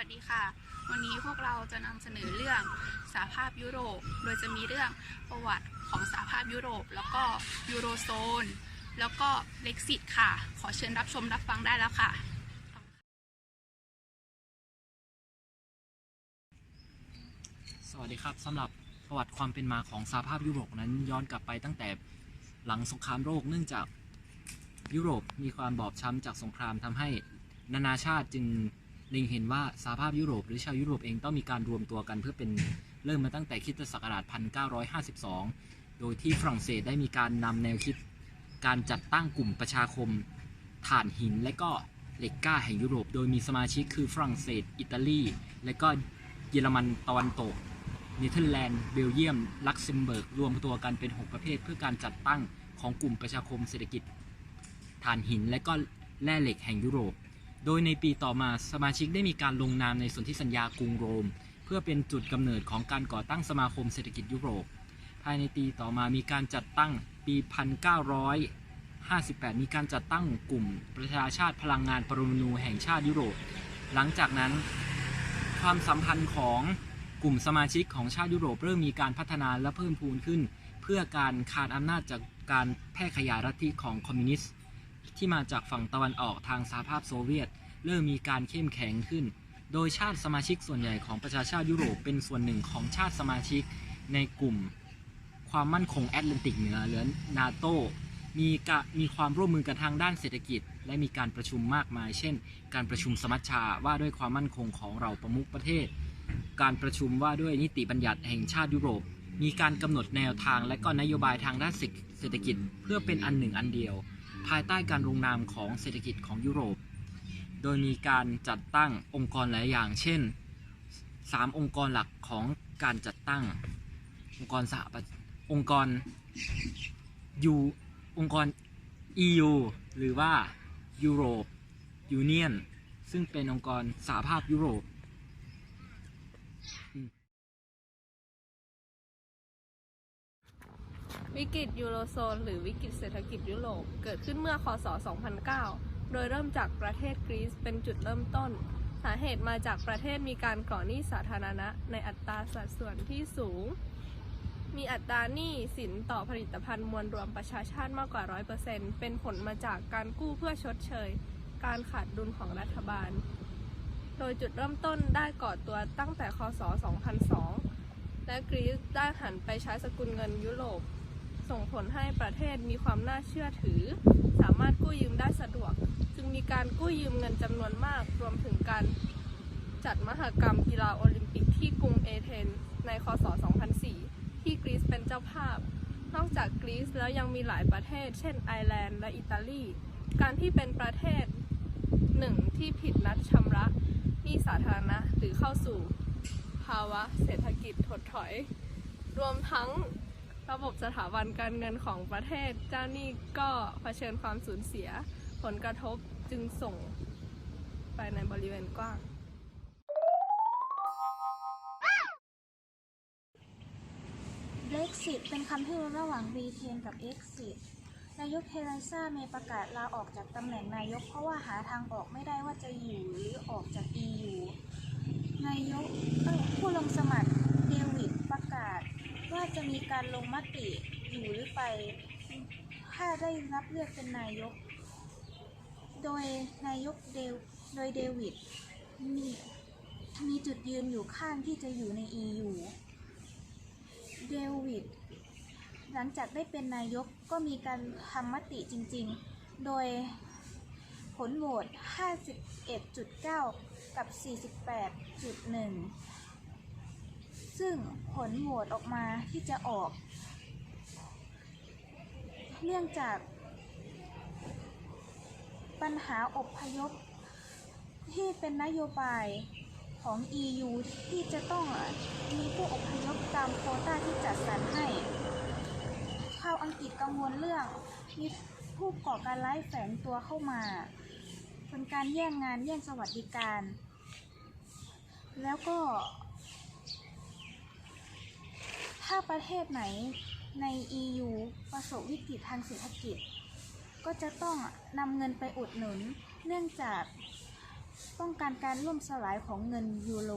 วัสดีค่ะ วันนี้พวกเราจะนำเสนอเรื่องสหภาพยุโรป โดยจะมีเรื่องประวัติของสหภาพยุโรป แล้วก็ยูโรโซน แล้วก็เล็กซิตค่ะ ขอเชิญรับชมรับฟังได้แล้วค่ะ สวัสดีครับสำหรับประวัติความเป็นมาของสหภาพยุโรปนั้นย้อนกลับไปตั้งแต่หลังสงครามโลกเนื่องจากยุโรปมีความบอบช้ำจากสงครามทำให้นานาชาติจึง เล็งเห็นว่าสหภาพยุโรปหรือชาวยุโรปเองต้องมีการรวมตัวกันเพื่อเป็นเริ่มมาตั้งแต่คริสตศักราช 1952 โดยที่ฝรั่งเศสได้มีการนำแนวคิดการจัดตั้งกลุ่มประชาคมถ่านหิน และก็เหล็กก้าแห่งยุโรป โดยมีสมาชิกคือฝรั่งเศส อิตาลี และก็เยอรมันตะวันตกเนเธอร์แลนด์ เบลเยียม ลักเซมเบิร์ก รวมตัวกันเป็น 6 ประเภท เพื่อการจัดตั้งของกลุ่มประชาคมเศรษฐกิจถ่านหิน และก็แร่เหล็กแห่งยุโรป โดยในปีต่อมาสมาชิกได้มีการลงนามในสนธิสัญญากรุงโรม เพื่อเป็นจุดกำเนิดของการก่อตั้งสมาคมเศรษฐกิจยุโรป ภายในปีต่อมามีการจัดตั้งปี 1958 มีการจัดตั้งกลุ่มประชาชาติพลังงานปรมาณูแห่งชาติยุโรป หลังจากนั้น ความสัมพันธ์ของกลุ่มสมาชิกของชาติยุโรปเริ่มมีการพัฒนาและเพิ่มพูนขึ้น เพื่อการคานอำนาจจากการแพร่ขยายลัฐทธิของคอมมิวนิสต์ ที่มาจากฝั่งตะวันออกทางสหภาพโซเวียต เริ่มมีการเข้มแข็งขึ้น โดยชาติสมาชิกส่วนใหญ่ของประชาชาติยุโรปเป็นส่วนหนึ่งของชาติสมาชิกในกลุ่มความมั่นคงแอตแลนติกเหนือหรือนาโตมีกะมีความร่วมมือกันทางด้านเศรษฐกิจ และมีการประชุมมากมาย เช่น การประชุมสมัชชาว่าด้วยความมั่นคงของเราประมุขประเทศ การประชุมว่าด้วยนิติบัญญัติแห่งชาติยุโรป มีการกำหนดแนวทางและก็นโยบายทางด้านเศรษฐกิจ เพื่อเป็นอันหนึ่งอันเดียว ภายใต้การลงนามของเศรษฐกิจของยุโรป โดยมีการจัดตั้งองค์กรหลายอย่าง เช่น 3 องค์กรหลักของการจัดตั้ง องค์กรสหประองค์กรยูองค์กร EU หรือว่า Europe Union ซึ่งเป็นองค์กรสหภาพยุโรป วิกฤตยูโรโซน หรือวิกฤตเศรษฐกิจยุโรปเกิดขึ้นเมื่อคศ 2009 โดยเริ่มจากประเทศกรีซเป็นจุดเริ่มต้น สาเหตุมาจากประเทศมีการก่อหนี้สาธารณะ ในอัตราสัดส่วนที่สูง มีอัตราหนี้สินต่อผลิตภัณฑ์มวลรวมประชาชาติมากกว่า 100%เป็นผลมาจากการกู้เพื่อชดเชย การขาดดุลของรัฐบาล โดยจุดเริ่มต้นได้ก่อตัวตั้งแต่คศ 2002 และกรีซได้หันไปใช้สกุลเงินยุโรป ส่งผลให้ประเทศมีความน่าเชื่อถือ สามารถกู้ยืมได้สะดวก จึงมีการกู้ยืมเงินจำนวนมาก รวมถึงการจัดมหกรรมกีฬาโอลิมปิกที่กรุงเอเธนส์ในคศ 2004 ที่กรีซเป็นเจ้าภาพ นอกจากกรีซแล้วยังมีหลายประเทศ เช่นไอร์แลนด์และอิตาลี การที่เป็นประเทศหนึ่งที่ผิดนัดชำระหนี้สาธารณะหรือเข้าสู่ ภาวะเศรษฐกิจถดถอย รวมทั้ง ระบบสถาบันการเงินของประเทศ เจ้าหนี้ก็เผชิญความสูญเสีย ผลกระทบจึงส่งไปในบริเวณกว้าง Brexit เป็นคำที่ระหว่างบริเตนกับ Exit นายกเทเรซาเมย์ประกาศลาออกจากตำแหน่งนายกเพราะว่าหาทางออกไม่ได้ว่าจะอยู่หรือออกจาก EU นายกผู้ลงสมัครเดวิดประกาศ ว่าจะมีการลงมติอยู่หรือไป ถ้าได้รับเลือกเป็นนายก โดยนายกเดวโดยเดวิดมีมีจุดยืนอยู่ข้างที่จะอยู่ใน EU เดวิดหลังจากได้เป็นนายกก็มีการทำมติจริงๆ โดยผลโหวต51.9 กับ 48.1 ซึ่งผลโหวตออกมาที่จะออก เนื่องจากปัญหาอบพยพที่เป็นนโยบายของ EU ที่จะต้องมีผู้อพยพตามโคต้าที่จัดสรรให้ชาวอังกฤษกังวลเรื่องมีผู้ก่อการร้ายแฝงตัวเข้ามา เป็นการแย่งงานแย่งสวัสดิการ แล้วก็ ถ้าประเทศไหนใน EU ประสบวิกฤตทางเศรษฐกิจ ก็จะต้องนำเงินไปอุดหนุน เนื่องจากป้องกันการล่มสลายของเงินยูโร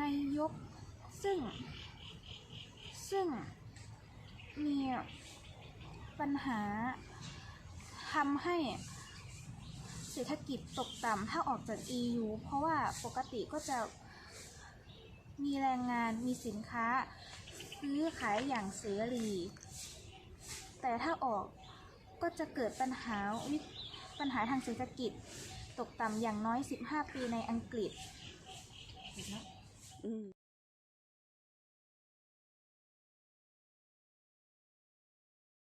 นายกซึ่ง ซึ่งมีปัญหาทำให้เศรษฐกิจตกต่ำถ้าออกจาก EU เพราะว่าปกติก็จะ มีแรงงานมีสินค้า ซื้อขายอย่างเสรี แต่ถ้าออกก็จะเกิดปัญหาวิปัญหาทางเศรษฐกิจ ตกต่ำอย่างน้อย 15 ปีในอังกฤษ อืม